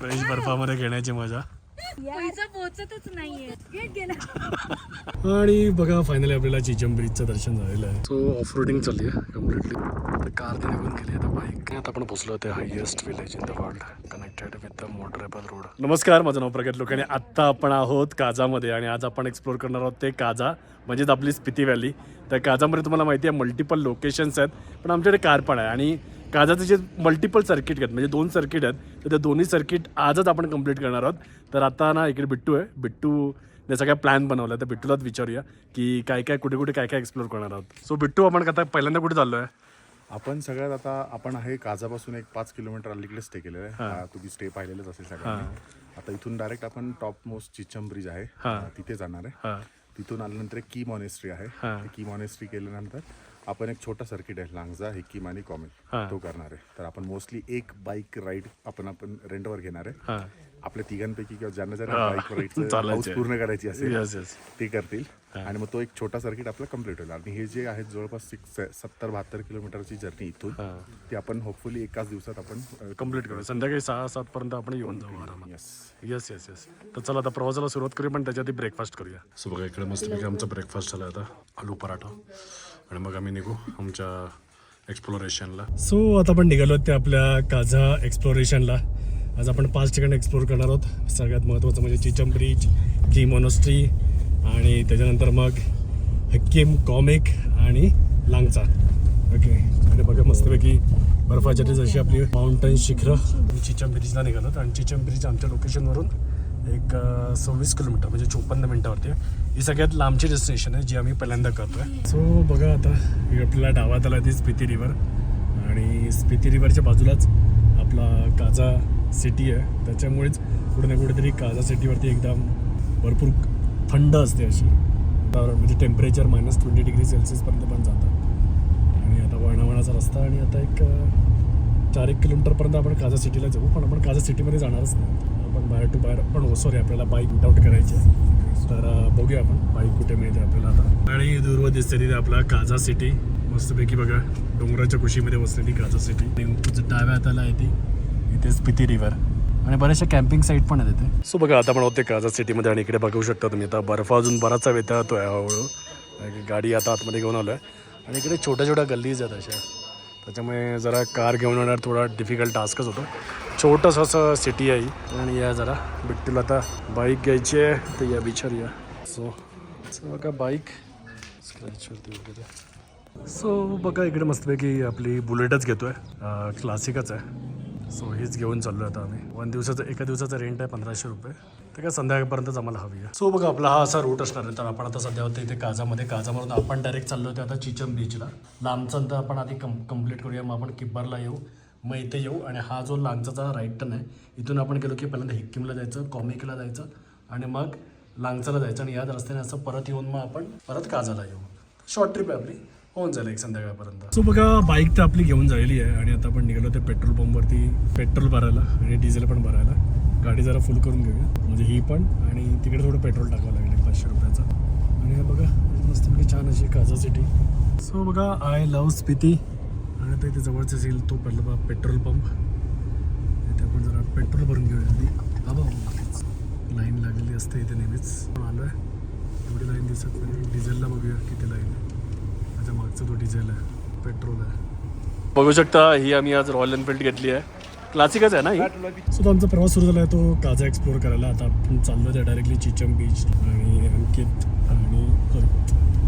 Fresh बर्फामध्ये घेण्याची मजा. नाहीये. गेट गेला. आणि बघा फायनली आपल्याला चिचम ब्रिजचं दर्शन झालेलं आहे. सो ऑफ रोडिंग चालली आहे कम्प्लिटली कार ते निघून गेली आता बाईक आता आपण पोहोचलो ते highest village in the world connected with the motorable road नमस्कार माझं नाव प्रगत लोकांनी आत्ता आपण आहोत काजामध्ये आणि आज आपण एक्सप्लोर करणार आहोत ते काजा म्हणजेच आपली स्पिती व्हॅली तर काजामध्ये तुम्हाला माहिती आहे मल्टिपल लोकेशन्स आहेत पण आमच्याकडे कार पण आहे. आणि काजाचे जे मल्टिपल सर्किट आहेत म्हणजे दोन सर्किट आहेत तर ते दोन्ही सर्किट आजच आपण कंप्लीट करणार आहोत. तर आता ना इकडे बिट्टू आहे. बिट्टू ने सगळा प्लॅन बनवला तर बिट्टूलाच विचारूया की काय काय कुठे कुठे काय काय एक्सप्लोर करणार आहोत. सो बिट्टू आपण आता पहिल्यांदा कुठे चाललो आहे आपण सगळ्यात आता आपण आहे काजापासून एक पाच किलोमीटर अलीकडे स्टे केलेलं आहे. हा, तुम्ही स्टे पाहिलेलंच असेल सगळ्यांनी. आता इथून डायरेक्ट आपण टॉप मोस्ट चिचम ब्रिज आहे. तिथे जाणार आहे. हां. तिथून आल्यानंतर एक की मॉनेस्ट्री आहे. की मॉनेस्ट्री केल्यानंतर आपण एक छोटा सर्किट आहे लांगजा हिक्कीम आणि कॉमेल तो करणार आहे. तर आपण मोस्टली एक बाईक राईड आपण आपण रेंटवर घेणार आहे. हां. आपल्या तिघांपैकी किंवा ज्यांना ज्यांना बाईक आहे. पूर्ण करायची असेल येस येस ते करतील. आणि मग तो एक छोटा सर्किट आपला कंप्लीट होईल. आणि हे जे आहेत जवळपास सिक्स सत्तर बहात्तर किलोमीटरची जर्नी इथून ती आपण होपफुली एकाच दिवसात आपण कंप्लीट करूया संध्याकाळी सहा सातपर्यंत आपण येऊन जाऊ आरामात. यस येस येस येस तर चला आता प्रवासाला सुरुवात करूया पण त्याच्या आधी ब्रेकफास्ट करूया. सो बघा इकडे मस्तपैकी आमचा ब्रेकफास्ट झाला आता. आलू पराठा. आणि मग आम्ही निघू आमच्या एक्सप्लोरेशनला सो आता आपण निघालो ते आपल्या काझा एक्सप्लोरेशनला आज आपण पाच ठिकाणी एक्सप्लोर करणार आहोत. सगळ्यात महत्त्वाचं म्हणजे चिचम ब्रिज की मोनोस्ट्री आणि त्याच्यानंतर मग हक्कीम कॉमिक आणि लांगचा ओके आणि बघा मस्तपैकी बर्फाच्या जशी आपली माउंटन शिखरं. आम्ही चिचम ब्रिजला निघालो आणि चिचम ब्रिज आमच्या लोकेशनवरून एक सव्वीस किलोमीटर म्हणजे चोपन्न मिनटावरती. ही सगळ्यात लांबची डेस्टिनेशन आहे जी आम्ही पहिल्यांदा करतोय. सो बघा आता आपल्याला डावात आला ती स्पिती रिव्हर आणि स्पिती रिव्हरच्या बाजूलाच आपला काजा सिटी आहे. त्याच्यामुळेच कुठे ना कुठेतरी काजा सिटीवरती एकदम भरपूर थंड असते अशी. तर म्हणजे टेम्परेचर मायनस ट्वेंटी डिग्री सेल्सिअसपर्यंत पण जातं. आणि आता वळणावळाचा रस्ता आणि आता एक चार एक किलोमीटरपर्यंत आपण काजा सिटीला जाऊ. पण आपण काजा सिटीमध्ये जाणारच नाही. आपण बाहेर टू बाहेर पण हो सॉरी आपल्याला बाईक विटआउट करायची आहे. तर बघूया आपण बाईक कुठे मिळते आपल्याला आता. आणि दूरवर दिसते तिथे आपला काजा सिटी. मस्तपैकी बघा डोंगराच्या कुशीमध्ये बसलेली काजा सिटी. आणि डाव्या हाताला आहे ती. इथे स्पिती रिव्हर आणि बऱ्याचशा कॅम्पिंग साईट पण आहेत इथे. सो बघा आता आपण होते काजा सिटीमध्ये आणि इकडे बघू शकता तुम्ही. आता बर्फ अजून बराचसा येतो आहे हळूहळू. गाडी आता आतमध्ये घेऊन आलो आहे आणि इकडे छोट्या छोट्या गल्लीज आहेत अशा. त्याच्यामुळे जरा कार घेऊन येणार थोडा डिफिकल्ट टास्कच होतो. छोटंसं असं सिटी आहे. आणि या जरा बिट्टूला आता बाईक घ्यायची आहे. तर या बिचार या. सो सो बघा बाईक स्क्रॅचवरती वगैरे. सो बघा इकडे मस्तपैकी आपली बुलेटच घेतो आहे क्लासिकच आहे. सो हेच घेऊन चाललो आता आम्ही. वन दिवसाचं एका दिवसाचं रेंट आहे पंधराशे रुपये. तर काय संध्याकाळपर्यंतच आम्हाला हवी आहे. सो बघा आपला हा असा रूट असणार आहे. तर आपण आता सध्या होतं इथे काजामध्ये. काजामधून आपण डायरेक्ट चाललो होतो आता चिचम बीचला लांबचं तर आपण आधी कम कंप्लीट करूया. मग आपण किब्बारला येऊ. मग इथे येऊ. आणि हा जो लांगचाचा राईट टर्न आहे इथून आपण गेलो की पहिल्यांदा हिक्कीमला जायचं कॉमिकला जायचं आणि मग लांगचाला जायचं. आणि याच रस्त्याने असं परत येऊन मग आपण परत काजाला येऊ. शॉर्ट ट्रिप आहे आपली. होऊन जाईल एक संध्याकाळपर्यंत. सो बघा बाईक तर आपली घेऊन झालेली आहे. आणि आता आपण निघालो ते पेट्रोल पंपवरती पेट्रोल भरायला आणि डिझेल पण भरायला. गाडी जरा फुल करून घेऊया. म्हणजे ही पण. आणि तिकडे थोडं पेट्रोल टाकावं लागेल एक पाचशे रुपयाचं. आणि बघा मस्तपैकी म्हणजे छान अशी काजा सिटी सो बघा आय लव्ह स्पिती आता इथे जवळच असेल तो पहिला बा पेट्रोल पंप. इथे आपण जरा पेट्रोल भरून घेऊया. आधी बाबा लाईन लागलेली असते इथे नेहमीच. पण आलो आहे एवढी लाईन दिसत नाही. डिझेलला बघूया किती लाईन आहे. माझ्या मागचं तो डिझेल आहे पेट्रोल आहे. बघू शकता ही आम्ही आज रॉयल एनफिल्ड घेतली आहे. क्लासिकच आहे ना ही? सो तो आमचा प्रवास सुरू झाला आहे तो काजा एक्सप्लोर करायला. आता आपण चाललो आहे डायरेक्टली चिचम बीच आणि अंकित आणि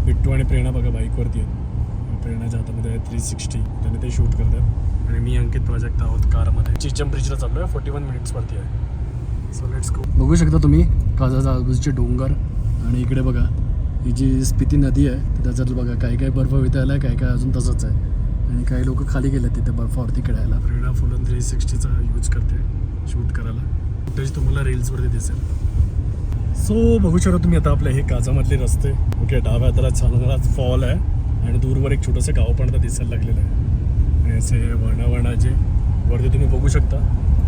बिट्टू आणि प्रेरणा बघा बाईकवरती आहेत. प्रेरणाच्या हातामध्ये आहे थ्री सिक्स्टी त्याने ते शूट करतात. आणि मी अंकित प्राजक्त आहोत कारमध्ये. चिचम ब्रिजला चाललो आहे फोर्टी वन मिनिट्सवरती आहे. सो लेट्स गो बघू शकता तुम्ही काजाचा आजूबाजूचे डोंगर. आणि इकडे बघा ही जी स्पिती नदी आहे त्याच्यात बघा काही काही बर्फ वितळला आहे काही काही अजून तसंच आहे. आणि काही लोक खाली गेले तिथे बर्फावरती खेळायला. प्रेरणा फुलन थ्री सिक्स्टीचा यूज करते शूट करायला. फुटेज तुम्हाला रील्सवरती दिसेल. सो बघू शकता तुम्ही आता आपल्या हे काजामधले रस्ते. ओके डाव्या हाताला छान फॉल आहे. आणि दूरवर एक छोटंसं गाव पण आता दिसायला लागलेलं आहे. आणि असे वणावणाचे वरती तुम्ही बघू शकता.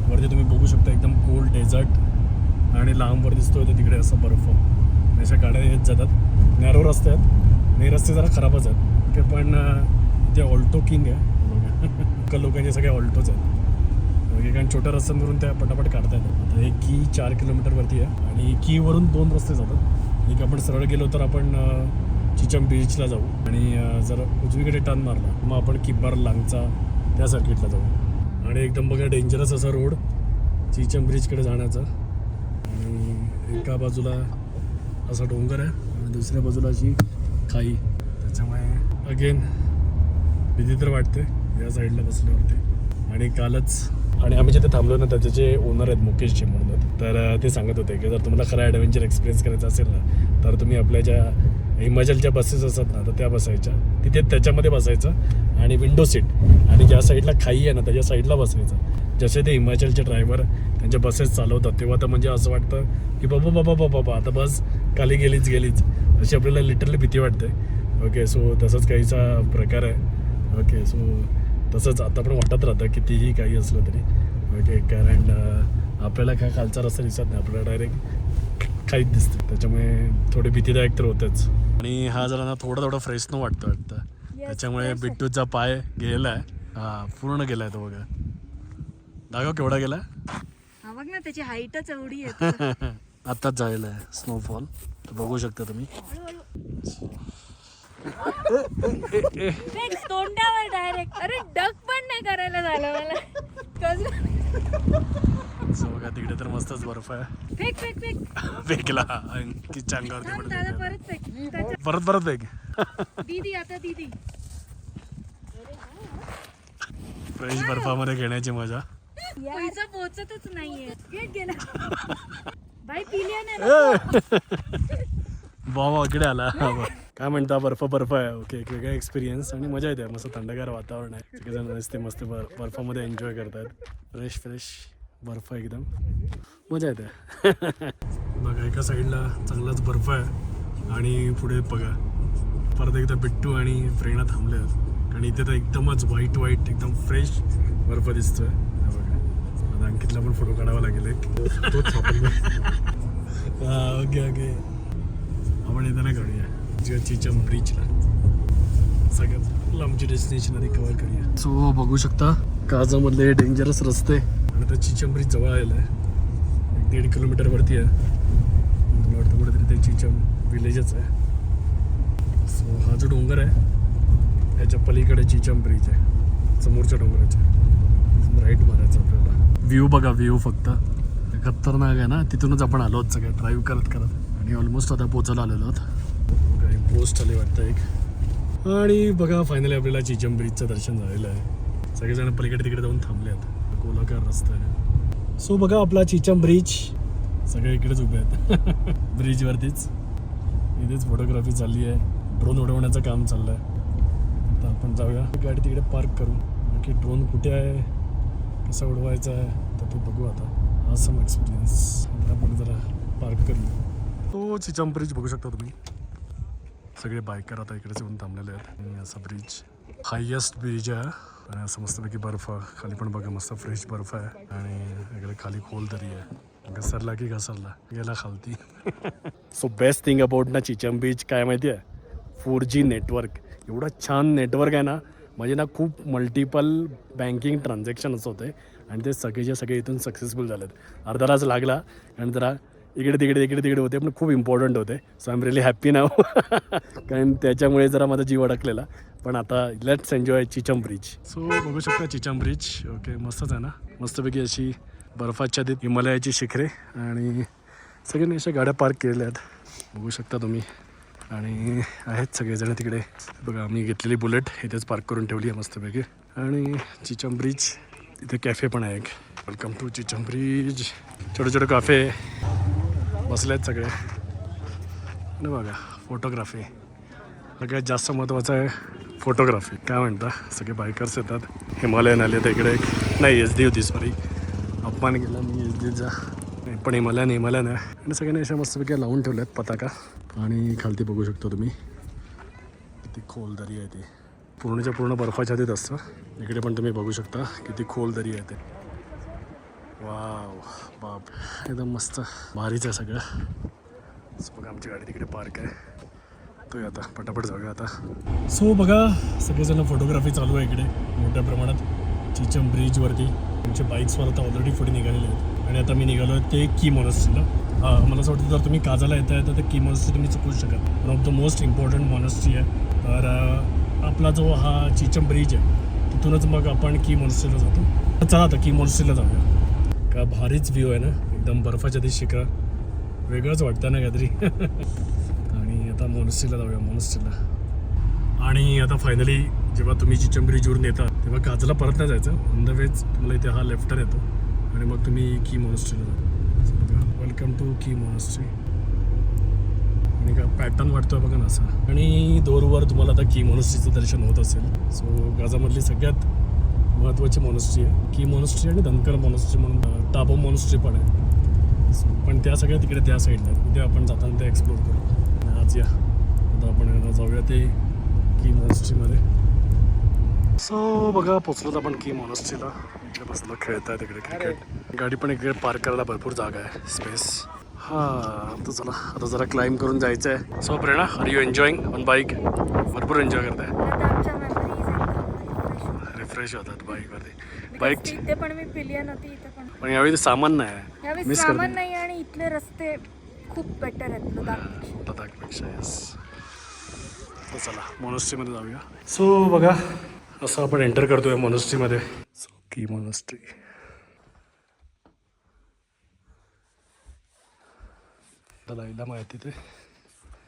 वरती तुम्ही बघू शकता एकदम कोल्ड डेझर्ट आणि लांबवर दिसतोय तर तिकडे असं बर्फ. अशा गाड्या येत जातात. नॅरो रस्ते आहेत. आणि रस्ते जरा खराबच आहेत. ओके पण ते ऑल्टो किंग आहे. लोकांचे सगळे ऑल्टोच आहेत. ओके कारण छोट्या रस्त्यांवरून त्या पटापट काढता येतात. आता हे की चार किलोमीटरवरती आहे. आणि कीवरून दोन रस्ते जातात. एक आपण सरळ गेलो तर आपण चिचम बीचला जाऊ. आणि जर उजवीकडे टर्न मारला. मग आपण किब्बार लांगचा त्या सर्किटला जाऊ. आणि एकदम बघा डेंजरस असा रोड चिचम ब्रिजकडे जाण्याचा. आणि एका बाजूला असा डोंगर आहे. आणि दुसऱ्या बाजूला अशी खाई. त्याच्यामुळे अगेन भीती तर वाटते. या साईडला बसल्यावरती. आणि कालच आणि आम्ही जिथे थांबलो ना त्याचे जे ओनर आहेत मुकेशजी म्हणून. तर ते सांगत होते की जर तुम्हाला खरा ॲडव्हेंचर एक्सपिरियन्स करायचा असेल ना तर तुम्ही आपल्या ज्या हिमाचलच्या बसेस असतात ना तर त्या बसायच्या. तिथे त्याच्यामध्ये बसायचं आणि विंडो सीट आणि ज्या साईडला खाई आहे ना त्याच्या साईडला बसायचं. जसे ते हिमाचलचे ड्रायव्हर त्यांच्या बसेस चालवतात तेव्हा तर म्हणजे असं वाटतं की बाबा बाबा बाबा बाबा आता बस खाली गेलीच गेलीच. अशी आपल्याला लिटरली भीती वाटते. ओके सो तसंच काहीचा प्रकार आहे. ओके सो तसंच आता पण वाटत राहतं कितीही काही असलं तरी. ओके कारण आपल्याला काय खालचा रस्ता दिसत नाही आपल्याला डायरेक्ट काहीच दिसतं. त्याच्यामुळे थोडी भीतीदायक तर होतंच. आणि हा जरा ना थोडं थोडं फ्रेश न वाटतं वाटतं. त्याच्यामुळे आहे. बिट्टूचा पाय गेलाय. हा पूर्ण गेलाय तो बघा. दाखव केवढा गेलाय. हा बघ ना त्याची हाईटच एवढी आहे आत्ताच झालेला आहे स्नोफॉल बघू शकता तुम्ही. तोंडावर डायरेक्ट अरे डक पण नाही करायला झालं मला. बघा तिकडे तर मस्तच बर्फ आहे. Fake fake fake. फेकला. अंकितच्या अंगावरती थांब पण दादा फेकला. परत फेक. त्याच्या- परत परत फेक. दीदी आता दीदी. फ्रेश बर्फामध्ये घेण्याची मजा. पैसा पोचतच नाहीये. घेत घे ना बाई पिलियन आहे वा वा इकडे आला. काय म्हणता बर्फ बर्फ आहे. ओके एक वेगळा एक्सपिरियन्स आणि मजा येते. मस्त थंडगार वातावरण आहे. सगळेजण मस्त मस्त बर बर्फामध्ये एन्जॉय करतात. फ्रेश फ्रेश बर्फ एकदम. मजा येते. बघा एका साईडला चांगलाच बर्फ आहे. आणि पुढे बघा परत एकदा बिट्टू आणि प्रेरणा थांबले आहेत. आणि इथे तर एकदमच व्हाईट व्हाईट एकदम फ्रेश बर्फ दिसतोय. बघा आता अंकितला पण फोटो काढावा लागेल एक. ओके ओके आपण येताना करूया जे चिचम ब्रिजला सगळ्यात लांबची डेस्टिनेशन आधी कव्हर करूया. सो बघू शकता काजामधले डेंजरस रस्ते. आणि आता चिचम ब्रिज जवळ आलेलं आहे. एक दीड किलोमीटर वरती आहे. मला वाटतं कुठेतरी ते चिचम विलेजच आहे. सो हा जो डोंगर आहे त्याच्या पलीकडे चिचम ब्रिज आहे. समोरच्या डोंगराच्या. राईट मारायचं आपल्याला. व्ह्यू बघा व्ह्यू फक्त. खतरनाक आहे ना? तिथूनच आपण आलो आहोत सगळ्या ड्राईव्ह करत करत. आणि ऑलमोस्ट आता पोचायला आलेलो आहोत. काही पोस्ट आले वाटतं एक. आणि बघा फायनली आपल्याला चिचम ब्रिजचं दर्शन झालेलं आहे. सगळेजण पलीकडे तिकडे जाऊन थांबले आहेत गोलाकार रस्ता आहे सो बघा आपला चिचम ब्रिज सगळे इकडेच उभे आहेत. ब्रिजवरतीच इथेच फोटोग्राफी चालली आहे. ड्रोन उडवण्याचं काम चाललं आहे आता आपण जाऊया. गाडी तिकडे पार्क करू बाकी ड्रोन कुठे आहे? कसा उडवायचा आहे? तर ते बघू आता. असम एक्सपिरियन्स आपण जरा पार्क करू तो चिचम ब्रिज बघू शकता तुम्ही. सगळे बायकर आता इकडेच येऊन थांबलेले आहेत. आणि असा ब्रिज हायेस्ट ब्रिज आहे. आणि असं मस्तपैकी बर्फ खाली पण बघा मस्त फ्रेश बर्फ आहे. आणि इकडे खाली खोल तरी आहे. घसरला की घसरला? गेला खालती. सो बेस्ट थिंग अबाउट ना चिचम बीच काय माहिती आहे? फोर जी नेटवर्क एवढं छान नेटवर्क आहे ना. म्हणजे ना खूप मल्टिपल बँकिंग ट्रान्झॅक्शन असं होते. आणि ते सगळेच्या सगळे इथून सक्सेसफुल झालेत. अर्धा तास लागला. आणि जरा इकडे तिकडे इकडे तिकडे होते पण खूप इम्पॉर्टंट होते. So I am really happy नाव कारण त्याच्यामुळे जरा माझा जीव अडकलेला. पण आता let's enjoy Chicham bridge so बघू शकता चिचम ब्रिज ओके मस्तच आहे ना? मस्तपैकी अशी बर्फाच्छादित हिमालयाची शिखरे आणि सगळ्यांनी अशा गाड्या पार्क केलेल्या आहेत बघू शकता तुम्ही. आणि आहेत सगळेजण तिकडे. बघा आम्ही घेतलेली बुलेट इथेच पार्क करून ठेवली आहे मस्तपैकी. आणि चिचम ब्रिज इथे कॅफे पण आहे एक. वेलकम टू चिचम ब्रिज छोटे छोटे कॅफे बसले आहेत सगळे. आणि बघा फोटोग्राफी सगळ्यात जास्त महत्त्वाचं आहे फोटोग्राफी काय म्हणता? सगळे बायकर्स येतात. हिमालयन आले तर इकडे. एक नाही एच डी होती सॉरी अपमान केला मी एच डीचा पण हिमालयन हिमालयन आहे. आणि सगळ्यांनी अशा मस्तपैकी लावून ठेवल्यात पताका. आणि खालती बघू शकतो तुम्ही. किती खोल दरी आहे ती. पूर्णच्या पूर्ण बर्फाच्या आधीत असतं. इकडे पण तुम्ही बघू शकता किती खोल दरी आहे ते. वाव. बाप. एकदम मस्त. भारीच आहे सगळं. बघा आमची गाडी तिकडे पार्क आहे. तो आता. पटापट जाऊया आता. सो बघा सगळेजण फोटोग्राफी चालू आहे इकडे मोठ्या प्रमाणात. चिचम ब्रिजवरती आमचे बाईक्सवर आता ऑलरेडी पुढे निघालेले आहेत. आणि आता मी निघालो आहे ते की मॉनेस्ट्रीला मला असं वाटतं जर तुम्ही काजाला येत आहे तर की मॉनेस्ट्री तुम्ही चुकू शकाल one of the most important monastery आहे. तर आपला जो हा चिचम ब्रिज आहे तिथूनच मग आपण की मॉनेस्ट्रीला जातो. तर चला आता की मॉनेस्ट्रीला जाऊया. का भारीच व्ह्यू आहे ना? एकदम बर्फाच्या ते शिखर वेगळंच वाटतं ना काहीतरी. आणि आता मॉनस्ट्रीला जाऊया मॉनस्ट्रीला आणि आता फायनली जेव्हा तुम्ही चिचंबरी ब्रिजवरून येता तेव्हा काजला परत नाही जायचं. ऑन द वेज तुम्हाला इथे हा लेफ्टर येतो. आणि मग तुम्ही की मोनस्ट्रीला जाता. वेलकम टू की मॉनस्ट्री आणि का पॅटर्न वाटतोय बघा ना असा. आणि दोरवर तुम्हाला आता की मोनस्ट्रीचं दर्शन होत असेल. सो गाजामधली सगळ्यात महत्त्वाची मोनस्ट्री आहे. की मोनस्ट्री आणि धनकर मॉनस्ट्री म्हणून ताबो मोनस्ट्री पण आहे. पण त्या सगळ्या तिकडे त्या साईडला आहेत. उद्या आपण जाताना ते एक्सप्लोर करू. आज या. आता आपण जाऊया ते की मॉनेस्ट्रीमध्ये सो बघा पोचलो आपण की मोनस्ट्रीला इकडे बसलो खेळत आहे तिकडे क्रिकेट गाडी पण इकडे पार्क करायला भरपूर जागा आहे स्पेस हां आता चला. आता जरा क्लाइंब करून जायचं आहे so Prerna are you enjoying on bike भरपूर एन्जॉय करताय. रिफ्रेश होतात बाईकवरती. बाईक इथे पण मी पिलिया नव्हती इथे पण. पण यावेळी ते सामान नाही आहे. यावेळी मिस सामान करते. नाही आणि इथले रस्ते खूप बेटर आहेत लडाखपेक्षा लडाखपेक्षा येस तर चला मोनस्ट्रीमध्ये जाऊया. सो बघा असं आपण एंटर करतोय मोनस्ट्रीमध्ये सो की मोनस्ट्री लाईला माहिती ते?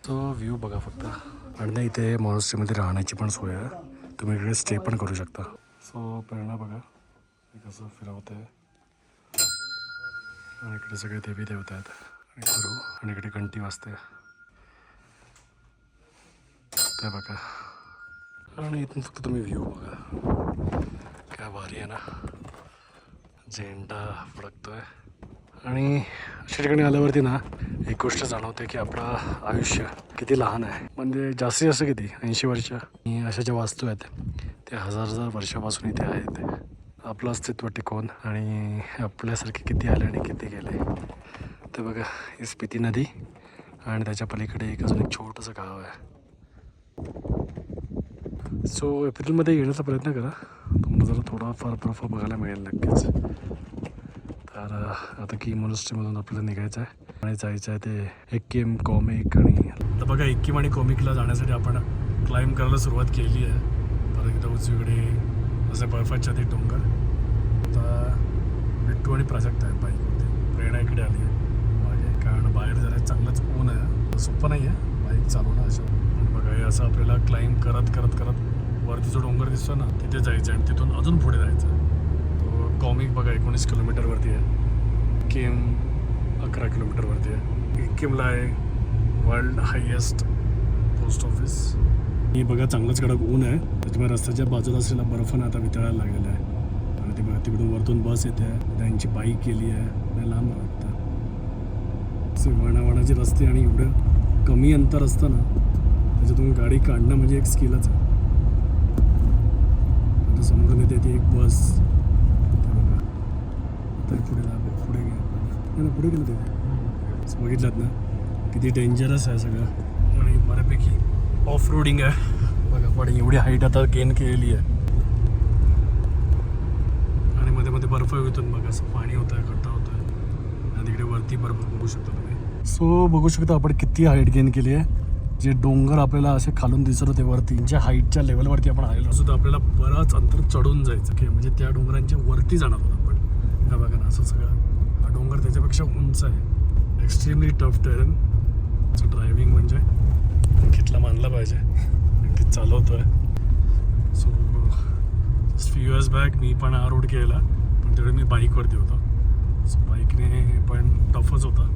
सो व्ह्यू बघा फक्त. आणि नाही इथे मोनस्ट्रीमध्ये राहण्याची पण सोय आहे. तुम्ही इकडे स्टे पण करू शकता. सो प्रेरणा बघा. कसं फिरवत आहे आणि इकडे सगळे देवी देवता आहेत. आणि गुरु आणि इकडे घंटी वाजते. ते बघा. आणि इथून फक्त तुम्ही व्ह्यू बघा. काय भारी आहे ना. झेंडा फडकतोय. आणि अशा ठिकाणी आल्यावरती ना एक गोष्ट जाणवते की आपलं आयुष्य किती लहान आहे. म्हणजे जास्तीत जास्त किती? ऐंशी वर्ष. मी अशा ज्या वास्तू आहेत ते हजार हजार वर्षापासून इथे आहेत. आपलं अस्तित्व टिकवून आणि आपल्यासारखे किती आले आणि किती गेले. ते बघा ही स्पिती नदी आणि त्याच्या पलीकडे एक अजून एक छोटंसं गाव आहे. सो एप्रिलमध्ये येण्याचा प्रयत्न करा. तुम्हाला जरा थोडाफार बर्फ बघायला मिळेल नक्कीच. तर आता की मोनस्ट्रीमधून आपल्याला निघायचं आहे आणि जायचं आहे ते एक्कीम कॉमिक आणि आता बघा एक्कीम आणि कॉमिकला जाण्यासाठी आपण क्लाइंब करायला सुरुवात केली आहे. परत एकदा उजवीकडे जसे बर्फाच्या ते डोंगर. आता बिट्टू आणि प्राजक्त आहे बाईकवरती. प्रेरणा इकडे आली आहे. मागे कारण बाहेर जरा चांगलंच ऊन आहे. सोपं नाही आहे बाईक चालवणं असं पण बघा हे असं आपल्याला क्लाइंब करत करत करत वरती जो डोंगर दिसतो ना तिथे जायचं आहे आणि तिथून अजून पुढे जायचं तो कॉमिक बघा एकोणीस किलोमीटरवरती आहे. किम अकरा किलोमीटरवरती आहे. किमला आहे वर्ल्ड हायेस्ट पोस्ट ऑफिस ही बघा चांगलंच कडक ऊन आहे. त्याच्यामुळे रस्त्याच्या बाजूला असलेला बर्फानं आता वितळायला लागलेला आहे. आणि ते बघा तिकडून वरतून बस येते त्यांची बाईक गेली आहे. लांब वाटतं. असे वणावणाचे रस्ते आणि एवढं कमी अंतर असतं ना त्याच्यातून गाडी काढणं म्हणजे एक स्किलच आहे. आता समोरून येते ती एक बस. बघा. तर पुढे जा पुढे घ्या ना पुढे गेलं ते. बघितलं ना किती डेंजरस आहे सगळं. आणि बऱ्यापैकी ऑफ रोडिंग आहे. बघा पण एवढी हाईट आता गेन केलेली आहे. आणि मध्ये मध्ये बर्फ येतून बघा असं पाणी होतं आहे खड्डा होतं आहे आणि तिकडे वरती बर्फ बघू शकता तुम्ही. सो बघू शकता आपण किती हाईट गेन केली आहे. जे डोंगर आपल्याला असे खालून दिसत होते वरती ज्या हाईटच्या लेवलवरती आपण आलेलो असतो आपल्याला बराच अंतर चढून जायचं. की म्हणजे त्या डोंगरांच्या वरती जाणार होतो आपण. का बघा ना असं सगळं. हा डोंगर त्याच्यापेक्षा उंच आहे. एक्स्ट्रीमली टफ टेरन असं ड्रायव्हिंग म्हणजे. अंकितला मानला पाहिजे? Ankit चालवतोय so just few years back मी पण हा रोड केला पण तेवढे मी बाईकवरती होतो. सो बाईकने पण टफच होता.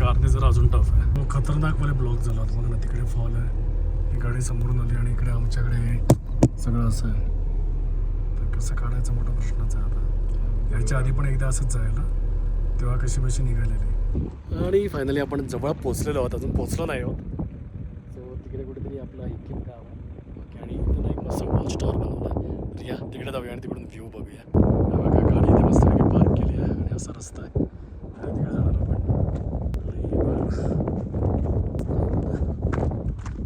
कारने जरा अजून टफ आहे. मग खतरनाकपणे ब्लॉक झाला होता. बघा ना तिकडे फॉल आहे. ही गाडी समोरून आली आणि इकडे आमच्याकडे सगळं असं आहे. तर कसं काढायचा मोठा प्रश्नच आहे आता. याच्या आधी पण एकदा असंच जायला तेव्हा कशी कशी निघालेली. आणि फायनली आपण जवळ पोचलेलो आहोत. अजून पोचलो नाही आहोत. आपला हिकिम गाव. ओके आणि इथं नाही मस्त वॉच स्टॉर बनवला तर या तिकडे जाऊया आणि तिकडून व्ह्यू बघूया. बघा गाडी इथे मस्त पार्क केली आहे आणि असा रस्ता आहे. आणि तिकडे जाणार आपण.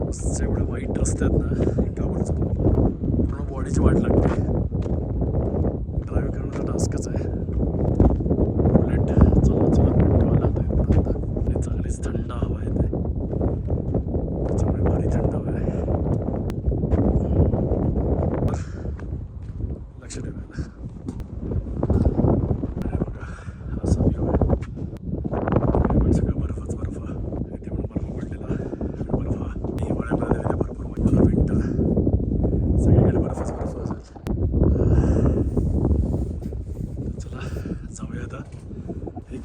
मस्त एवढे वाईट रस्ते आहेत ना एका पूर्ण बॉडीची वाट लागते.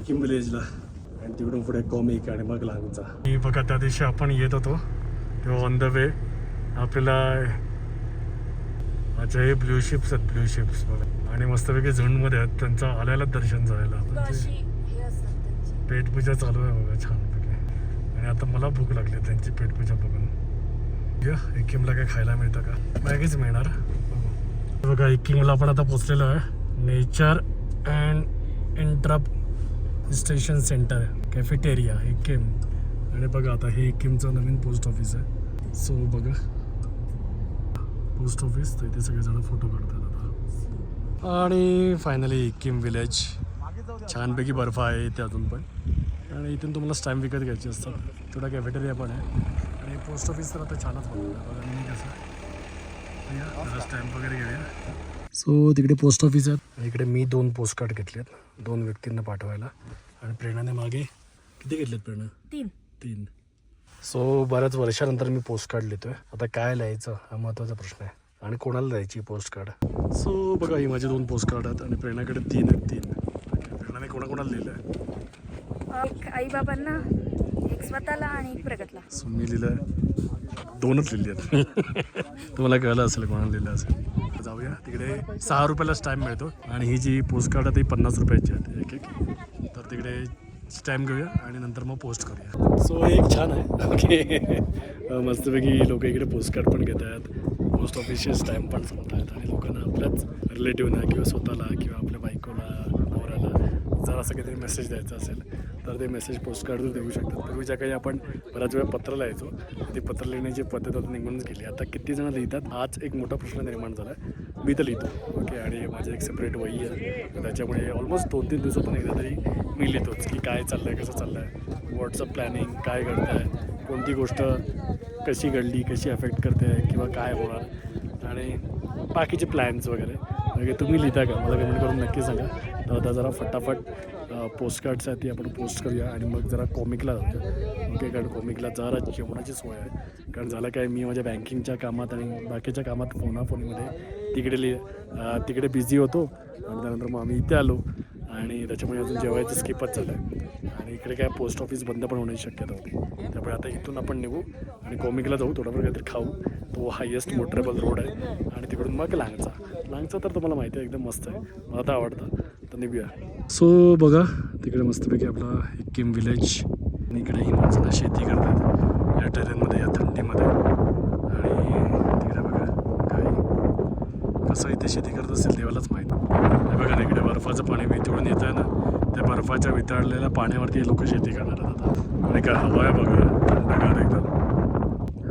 किम विलेजला आणि तिकडून पुढे कॉमिक आणि मग लांगचा मी बघा त्या दिवशी आपण येत होतो. तेव्हा ऑन द वे आपल्याला अच्छा हे ब्ल्यू शिप्स आहेत ब्ल्यू शिप्स बघा. आणि मस्तपैकी झुंडमध्ये आहेत त्यांचं आल्याला दर्शन झालेलं. पेटपूजा चालू आहे बघा छानपैकी. आणि आता मला भूक लागली त्यांची पेटपूजा बघून. एकिमला काय खायला मिळतं का? मॅगीच मिळणार. बघू. बघा एकिमला आपण आता पोचलेलो आहे. Nature and interpretation centre cafeteria एकिम आणि बघा आता हे किमचं नवीन पोस्ट ऑफिस आहे. सो बघा. पोस्ट ऑफिस तर इथे सगळेजण फोटो काढतात आता. आणि फायनली किम विलेज छानपैकी बर्फ आहे इथे अजून पण. आणि इथून तुम्हाला स्टॅम्प विकत घ्यायचे असतात. थोडा कॅफेटेरिया पण आहे. आणि पोस्ट ऑफिस तर आता छानच बनवलं बघा मी कसं स्टॅम्प वगैरे घेऊया. सो तिकडे पोस्ट ऑफिस आहेत. आणि इकडे मी दोन पोस्ट कार्ड घेतलेत. दोन व्यक्तींना पाठवायला. आणि प्रेरणाने मागे किती घेतलेत प्रेरणा? तीन. तीन. सो बऱ्याच वर्षानंतर मी पोस्ट कार्ड लिहितोय. आता काय लिहायचं हा महत्त्वाचा प्रश्न आहे. आणि कोणाला द्यायची पोस्ट कार्ड सो बघा ही माझे दोन पोस्ट कार्ड आहेत आणि प्रेरणाकडे तीन आहेत तीन. प्रेरणाने कोणाकोणाला लिहिलं आहे आई बाबांना एक स्वतःला आणि एक प्रगतला. सो मी लिहिलं दोनच लिहिली आहेत तुम्हाला कळलं असेल कोणाला लिहिलं असेल. तिकडे सहा रुपयाला स्टॅम्प मिळतो. आणि ही जी पोस्ट कार्ड आहे ती पन्नास रुपयाची आहेत एक एक. तर तिकडे स्टॅम्प घेऊया आणि नंतर मग पोस्ट करूया. सो एक छान आहे. ओके मस्तपैकी लोक इकडे पोस्ट कार्ड पण घेत आहेत. पोस्ट ऑफिसचे स्टॅम्प पण सांगत आहेत आणि लोकांना आपल्याच रिलेटिव्हना किंवा स्वतःला किंवा आपल्या बायकोला नवऱ्याला जर असं काहीतरी मेसेज द्यायचा असेल तर ते मेसेज पोस्ट कार्डवर देऊ शकतात. पूर्वीच्या काही आपण बऱ्याच वेळा पत्र लिहायचो ते पत्र लिहिण्याची पद्धत आता निघूनच गेली. आता किती जण लिहितात? आज एक मोठा प्रश्न निर्माण झाला आहे मी तर लिहितो. ओके आणि माझं एक सेपरेट वही आहे. त्याच्यामुळे ऑलमोस्ट दोन तीन दिवसातून एकदा तरी मी लिहितोच की काय चाललं आहे कसं चाललं आहे व्हॉट्सअप प्लॅनिंग काय घडतं आहे कोणती गोष्ट कशी घडली कशी अफेक्ट करते किंवा काय होणार आणि बाकीचे प्लॅन्स वगैरे. म्हणजे तुम्ही लिहिता का? मला कमेंट करून नक्की सांगा. तर आता जरा फटाफट पोस्टकार्डसाठी आहेत ती आपण पोस्ट करूया आणि मग जरा कॉमिकला जाऊया. ओके कारण कॉमिकला जरा जेवणाची सोय आहे. कारण झालं काय मी माझ्या बँकिंगच्या कामात आणि बाकीच्या कामात फोनाफोनीमध्ये तिकडे लि तिकडे बिझी होतो. आणि त्यानंतर मग आम्ही इथे आलो. आणि त्याच्यामुळे अजून जेवायचं स्किपच झालं आहे आणि इकडे काय पोस्ट ऑफिस बंद पण होण्याची शक्यता होती. त्यामुळे आता इथून आपण निघू आणि कॉमिकला जाऊ. थोडाफार काहीतरी खाऊ. तो हायेस्ट मोटरेबल रोड आहे. आणि तिकडून मग लांगचा. लांगचा तर तुम्हाला माहिती आहे एकदम मस्त आहे. मला तर आवडतं. तर निघूया. सो बघा तिकडे मस्तपैकी आपला किम विलेज आणि इकडे ही माणसाला शेती करतात. या टेरेनमध्ये या थंडीमध्ये आणि तिकडे बघा काय कसं इथे शेती करत असेल देवालाच माहीत. हे बघा ना इकडे बर्फाचं पाणी वितळून येतं आहे ना त्या बर्फाच्या वितळलेल्या पाण्यावरती लोक शेती करणार आहेत आता. आणि काय हवा आहे बघा थंडगार एकदम.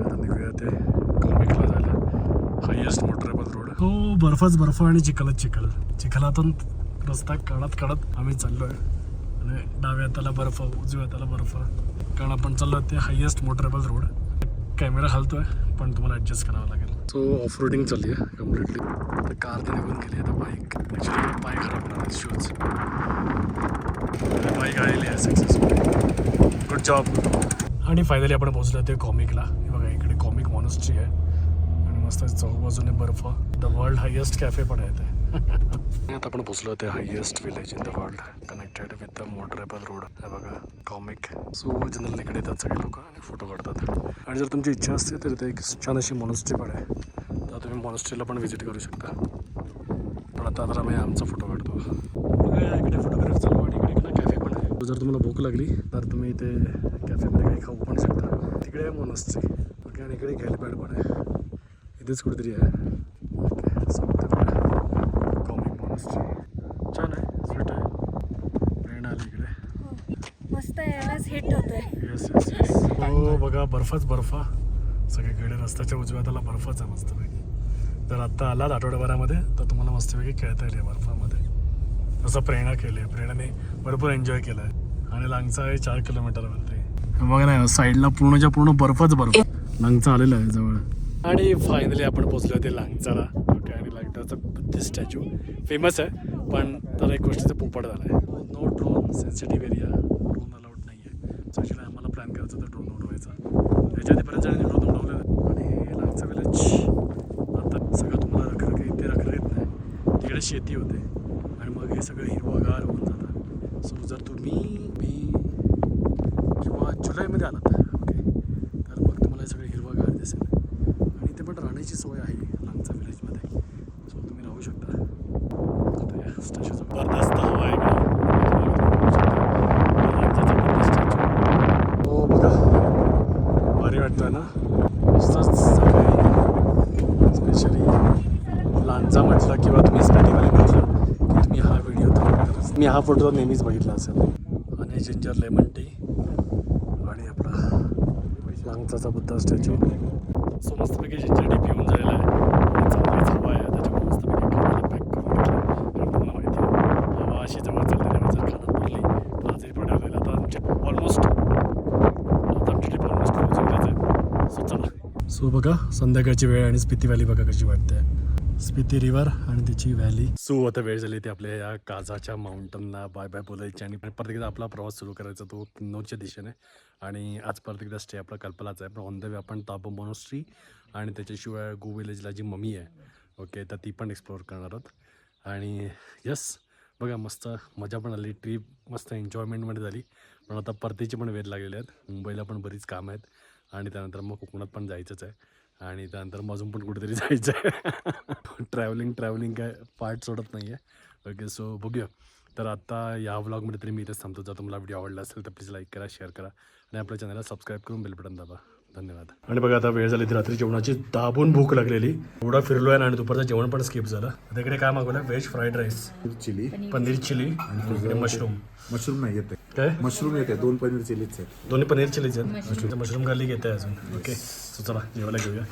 आता निघूया ते कॉमिकला झालं हायेस्ट मोटरेबल रोड. हो बर्फच बर्फ आणि चिखलच चिखल. चिखलातून रस्ता काढत काढत आम्ही चाललो आहे आणि डाव्या हाताला बर्फ उजव्या हाताला बर्फ. कारण आपण चाललो ते हायेस्ट मोटरेबल रोड. कॅमेरा हलतोय पण तुम्हाला ॲडजस्ट करावं लागेल. सो ऑफ रोडिंग चालली आहे कम्प्लिटली तर कार तर निघून गेली आता बाईक ॲक्च्युली पाय खराब होणार आहेत शूज बाईक आलेली आहे सक्सेसफुल गुड जॉब आणि फायनली आपण पोहोचलो ते कॉमिकला हे बघा इकडे कॉमिक मॉनस्ट्री आहे. आणि मस्त चौक बाजूने बर्फ. द वर्ल्ड हायेस्ट कॅफे पण आहे ते. आता आपण पोचलो ते highest village in the world connected with the motorable road हे बघा कॉमिक सो जनरल इकडे येतात सगळे लोक आणि फोटो काढतात. आणि जर तुमची इच्छा असते तर ते एक छान अशी मॉनेस्ट्री पण आहे. तर तुम्ही मॉनेस्ट्रीला पण व्हिजिट करू शकता. पण आता तर आम्ही आमचा फोटो काढतो. इकडे फोटोग्राफ चालू आणि इकडे ना कॅफे पण आहे. जर तुम्हाला भूक लागली तर तुम्ही इथे कॅफेमध्ये काही खाऊ पण शकता. तिकडे आहे मॉनस्ट्री ओके आणि इकडे हेलिपॅड पण आहे. इथेच कुठेतरी आहे. ओके सो कॉमिक मॉनस्ट्री छान आहे स्वीट आहे प्रेरणा आली इकडे मस्त आहे यालाच हिट होतोय येस येस येस हो बघा बर्फच बर्फ. सगळीकडे रस्त्याच्या उजव्या त्याला बर्फच आहे मस्तपैकी. जर आत्ता आलात आठवड्याभरामध्ये तर तुम्हाला मस्तपैकी खेळता येईल बर्फामध्ये. असं प्रेरणा केली आहे प्रेरणाने भरपूर एन्जॉय केलं आहे आणि लांगचा आहे चार किलोमीटरवरती बघा ना साईडला पूर्णच्या पूर्ण बर्फच बर्फ. लांगचा आलेला आहे जवळ. आणि फायनली आपण पोचलो ते लांगचाला. ओके आणि लांगचाचा बुद्धिस्ट स्टॅच्यू फेमस आहे पण तर एक गोष्टीचा पोपट झाला आहे no drone sensitive area drone allowed नाही आहे सो ॲक्च्युली आम्हाला प्लॅन करायचा होता ड्रोन उडवायचा ह्याच्या आधी बऱ्याच जणांनी ड्रोन उडवलेलं आणि हे लांगचा विलेज आता सगळं तुम्हाला रखरख इथे रखरख येत नाही तिकडे शेती होते. आणि मग हे सगळं हिरवगार होऊन जातं. सो जर तुम्ही मे किंवा जुलैमध्ये आलात ओके तर मग तुम्हाला हे सगळं हिरवागार दिसेल आणि इथे पण राहण्याची सोय आहे लांगचा विलेजमध्ये सो तुम्ही राहू शकता आता या स्टॅच्यू जबरदस्त हवा आहे इकडे. लांजाचा मोठा statue. हो बघा भारी वाटतं ना मस्तच सगळे स्पेशली लांजा म्हटलं किंवा तुम्ही स्टॅटिकली म्हटलं की तुम्ही हा व्हिडिओ तर मी हा फोटो नेहमीच बघितला असेल. आणि जिंजर लेमन टी आणि आपला लांगचाचा बुद्धा स्टॅच्यू सो मस्तपैकी जिंजर टी पिऊन झालेला आहे. चांगलाच हवा आहे. त्याच्यामुळे मस्तपैकी खाण्याला पॅक करून घेतलं. तुम्हाला माहिती आहे. हवा अशी जवळ चालली त्यामुळे जर खाण्यात भरली तर आजही पण आलेला. आता आमच्या ऑलमोस्ट आता आमची ट्रिप ऑलमोस्ट आहे सो चला. सो बघा संध्याकाळची वेळ आणि स्पिती व्हॅली बघा कशी वाटते. स्पिती रिव्हर आणि तिची व्हॅली. सो आता वेळ झाली ती आपल्या या काजाच्या माउंटनला बाय बाय बोलायची आणि परत एकदा आपला प्रवास सुरू करायचा तो किन्नौरच्या दिशेने. आणि आज परत एकदा स्टे आपला कल्पनाच आहे. पण ऑन द वे आपण ताबो मोनोस्ट्री आणि त्याच्याशिवाय गो विलेजला जी मम्मी आहे ओके तर ती पण एक्सप्लोअर करणार आहोत. आणि यस बघा मस्त मजा पण आली. ट्रीप मस्त एन्जॉयमेंटमध्ये झाली. पण आता परतीची पण वेळ लागलेले आहेत मुंबईला पण बरीच कामं आहेत. आणि त्यानंतर मग कोकणात पण जायचंच आहे. आणि त्यानंतर अजून पण कुठेतरी जायचं आहे ट्रॅव्हलिंग ट्रॅव्हलिंग काय पार्ट सोडत नाही आहे ओके सो बघूया. तर आता या व्लॉगमध्ये तरी मी इथेच थांबतो. जर तुम्हाला व्हिडिओ आवडला असेल तर प्लीज लाईक करा शेअर करा. आणि आपल्या चॅनलला सबस्क्राईब करून बेल बटन दाबा. धन्यवाद. आणि बघा आता वेळ झाली ती रात्री जेवणाची दाबून भूक लागलेली. एवढा फिरलो आहे आणि दुपारचं जेवण पण स्किप झालं. आता इकडे काय मागवलं? Veg fried rice chilli paneer chilli आणि मशरूम मशरूम नाही येते काय? मशरूम येते दोन पनीर चिलीच आहेत. दोन्ही पनीर चिलीचे आहेत? मशरूम गार्लिक येते अजून. ओके सो चला जेवायला घेऊया.